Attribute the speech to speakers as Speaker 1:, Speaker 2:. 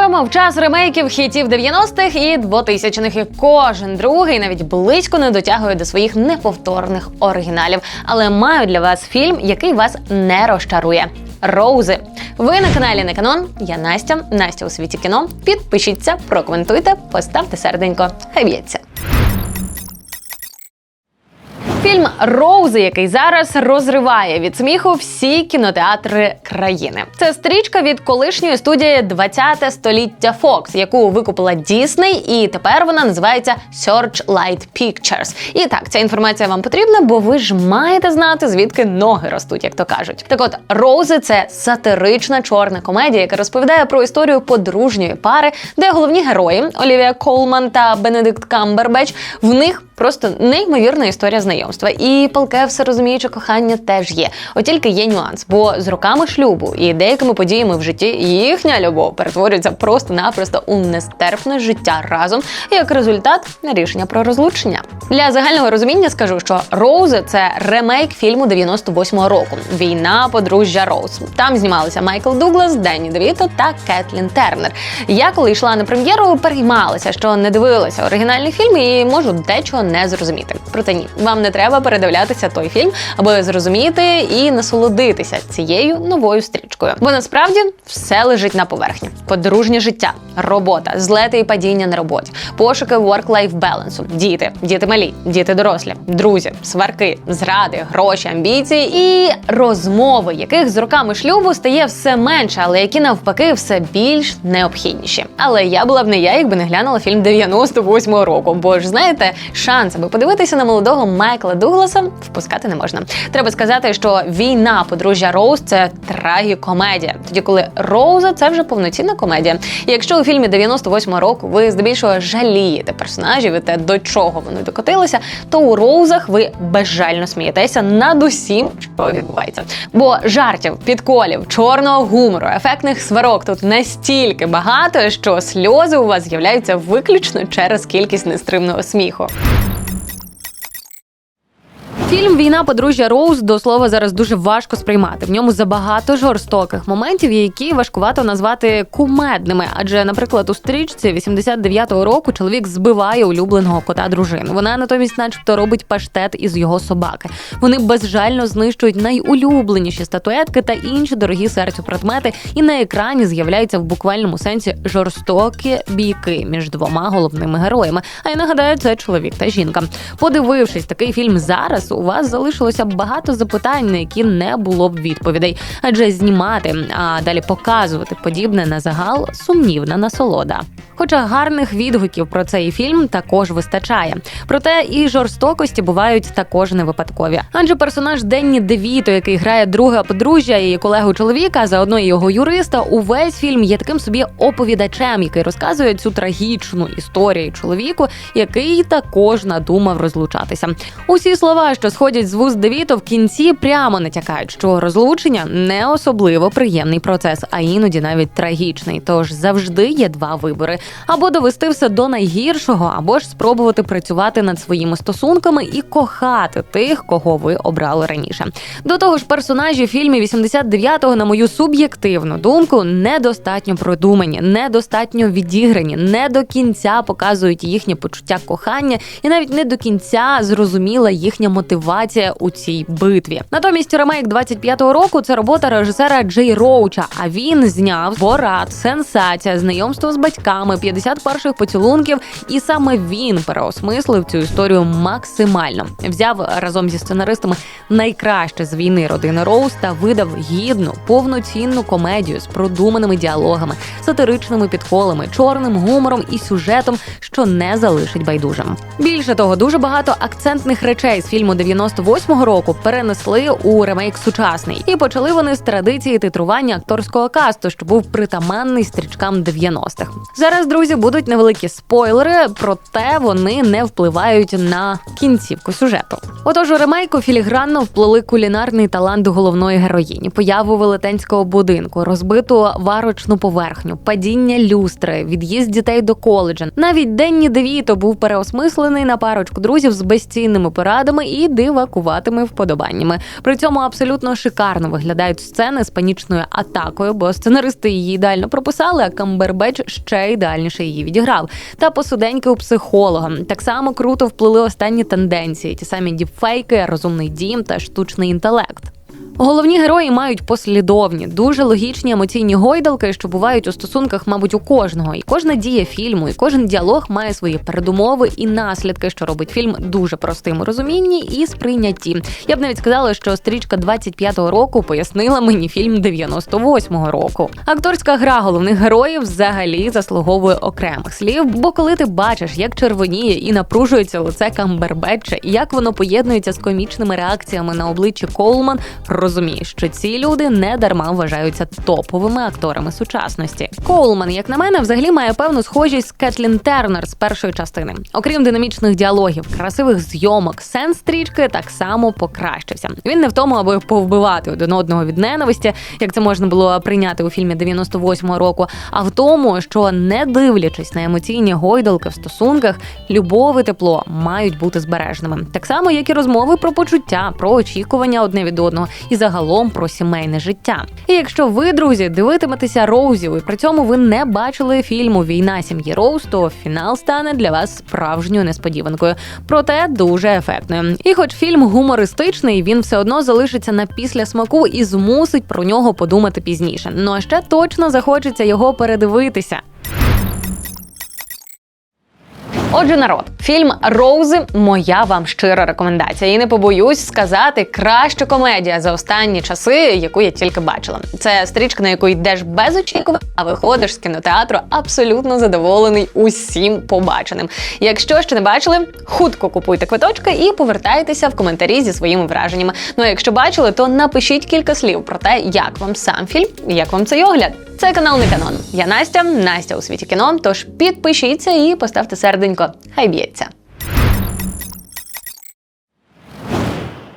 Speaker 1: живемо в час ремейків хітів 90-х і 2000-х, і кожен другий навіть близько не дотягує до своїх неповторних оригіналів. Але маю для вас фільм, який вас не розчарує. Роузи. Ви на каналі Не Канон. Я Настя. Настя у світі кіно. Підпишіться, прокоментуйте, поставте серденько. Хай б'ється. Фільм Роузи, який зараз розриває від сміху всі кінотеатри країни. Це стрічка від колишньої студії 20 століття Fox, яку викупила Disney, і тепер вона називається Searchlight Pictures. І так, ця інформація вам потрібна, бо ви ж маєте знати, звідки ноги ростуть, як то кажуть. Так от Роузи це сатирична чорна комедія, яка розповідає про історію подружньої пари, де головні герої Олівія Колман та Бенедикт Камбербеч в них просто неймовірна історія знайомства. І палке все розуміюче кохання теж є. От тільки є нюанс, бо з роками шлюбу і деякими подіями в житті їхня любов перетворюється просто-напросто у нестерпне життя разом, як результат на рішення про розлучення. Для загального розуміння скажу, що Роузи це ремейк фільму 98-го року. Війна подружжя Роуз. Там знімалися Майкл Дуглас, Денні Девіто та Кетлін Тернер. Я коли йшла на прем'єру, переймалася, що не дивилася оригінальний фільм і можу дечого не зрозуміти. Проте ні, вам не треба передивлятися той фільм, аби зрозуміти і насолодитися цією новою стрічкою. Бо насправді все лежить на поверхні: подружнє життя, робота, злети і падіння на роботі, пошуки work-life балансу, діти, діти малі, діти дорослі, друзі, сварки, зради, гроші, амбіції і розмови, яких з роками шлюбу стає все менше, але які навпаки все більш необхідніші. Але я була б не я, якби не глянула фільм 98-го року. Бо ж знаєте, шанс, аби подивитися на молодого Майкла Дугласа, впускати не можна. Треба сказати, що війна подружжя Роуз це трагікомедія. Тоді, коли Роуза це вже повноцінна комедія. І якщо у фільмі 98-го року ви здебільшого жалієте персонажів і те, до чого вони докотилися, то у Роузах ви безжально смієтеся над усім, що відбувається. Бо жартів, підколів, чорного гумору, ефектних сварок тут настільки багато, що сльози у вас з'являються виключно через кількість нестримного сміху. Фільм Війна подружжя Роуз до слова зараз дуже важко сприймати. В ньому забагато жорстоких моментів, які важкувато назвати кумедними. Адже, наприклад, у стрічці 89-го року чоловік збиває улюбленого кота дружину. Вона натомість, начебто, робить паштет із його собаки. Вони безжально знищують найулюбленіші статуетки та інші дорогі серцю предмети. І на екрані з'являються в буквальному сенсі жорстокі бійки між двома головними героями. А я нагадаю, це чоловік та жінка. Подивившись такий фільм зараз, у вас залишилося багато запитань, на які не було б відповідей. Адже знімати, а далі показувати подібне на загал сумнівна насолода. Хоча гарних відгуків про цей фільм також вистачає. Проте і жорстокості бувають також не випадкові. Адже персонаж Денні Девіто, який грає друге подружжя і колегу чоловіка, заодно і його юриста, увесь фільм є таким собі оповідачем, який розказує цю трагічну історію чоловіку, який також надумав розлучатися. Усі слова, що сходять з вуст Девіто, в кінці прямо натякають, що розлучення не особливо приємний процес, а іноді навіть трагічний. Тож завжди є два вибори: або довести все до найгіршого, або ж спробувати працювати над своїми стосунками і кохати тих, кого ви обрали раніше. До того ж, персонажі в фільмі 89-го, на мою суб'єктивну думку, недостатньо продумані, недостатньо відіграні, не до кінця показують їхнє почуття кохання, і навіть не до кінця зрозуміла їхня мотивація у цій битві. Натомість ремейк 25-го року це робота режисера Джей Роуча. А він зняв Борат, сенсація, знайомство з батьками, 50 перших поцілунків, і саме він переосмислив цю історію максимально. Взяв разом зі сценаристами найкраще з війни родини Роуз та видав гідну повноцінну комедію з продуманими діалогами, сатиричними підколами, чорним гумором і сюжетом, що не залишить байдужим. Більше того, дуже багато акцентних речей з фільму 98-го року перенесли у ремейк сучасний, і почали вони з традиції титрування акторського касту, що був притаманний стрічкам 90-х. Зараз друзі, будуть невеликі спойлери, проте вони не впливають на кінцівку сюжету. Отож, у ремейку філігранно вплили кулінарний талант головної героїні, появу велетенського будинку, розбиту варочну поверхню, падіння люстри, від'їзд дітей до коледжа. Навіть Денні Девіто був переосмислений на парочку друзів з безцінними порадами і дивакуватими вподобаннями. При цьому абсолютно шикарно виглядають сцени з панічною атакою, бо сценаристи її ідеально прописали, а Камбербеч ще ідеальніше її відіграв. Та посуденьки у психолога. Так само круто вплили останні тенденції, ті самі діпфейки, розумний дім та штучний інтелект. Головні герої мають послідовні, дуже логічні емоційні гойдалки, що бувають у стосунках, мабуть, у кожного. І кожна дія фільму, і кожен діалог має свої передумови і наслідки, що робить фільм дуже простим у розумінні і сприйнятті. Я б навіть сказала, що стрічка 25-го року пояснила мені фільм 98-го року. Акторська гра головних героїв взагалі заслуговує окремих слів. Бо коли ти бачиш, як червоніє і напружується лице Камбербетча, і як воно поєднується з комічними реакціями на обличчі Колман, розумієш, що ці люди не дарма вважаються топовими акторами сучасності. Коулман, як на мене, взагалі має певну схожість з Кетлін Тернер з першої частини. Окрім динамічних діалогів, красивих зйомок, сенс стрічки так само покращився. Він не в тому, аби повбивати один одного від ненависті, як це можна було прийняти у фільмі 98-го року, а в тому, що не дивлячись на емоційні гойдалки в стосунках, любов і тепло мають бути збереженими. Так само, як і розмови про почуття, про очікування одне від одного і загалом про сімейне життя. І якщо ви, друзі, дивитиметеся Роузів, і при цьому ви не бачили фільму Війна сім'ї Роуз, то фінал стане для вас справжньою несподіванкою, проте дуже ефектною. І, хоч фільм гумористичний, він все одно залишиться на після смаку і змусить про нього подумати пізніше. Ну а ще точно захочеться його передивитися. Отже, народ, фільм Роузи моя вам щира рекомендація. І не побоюсь сказати краща комедія за останні часи, яку я тільки бачила. Це стрічка, на яку йдеш без очікувань, а виходиш з кінотеатру абсолютно задоволений усім побаченим. Якщо ще не бачили, хутко купуйте квиточки і повертайтеся в коментарі зі своїми враженнями. Ну а якщо бачили, то напишіть кілька слів про те, як вам сам фільм і як вам цей огляд. Це канал не канон. Я Настя, Настя у світі кіно. Тож підпишіться і поставте серденько. Хай б'ється.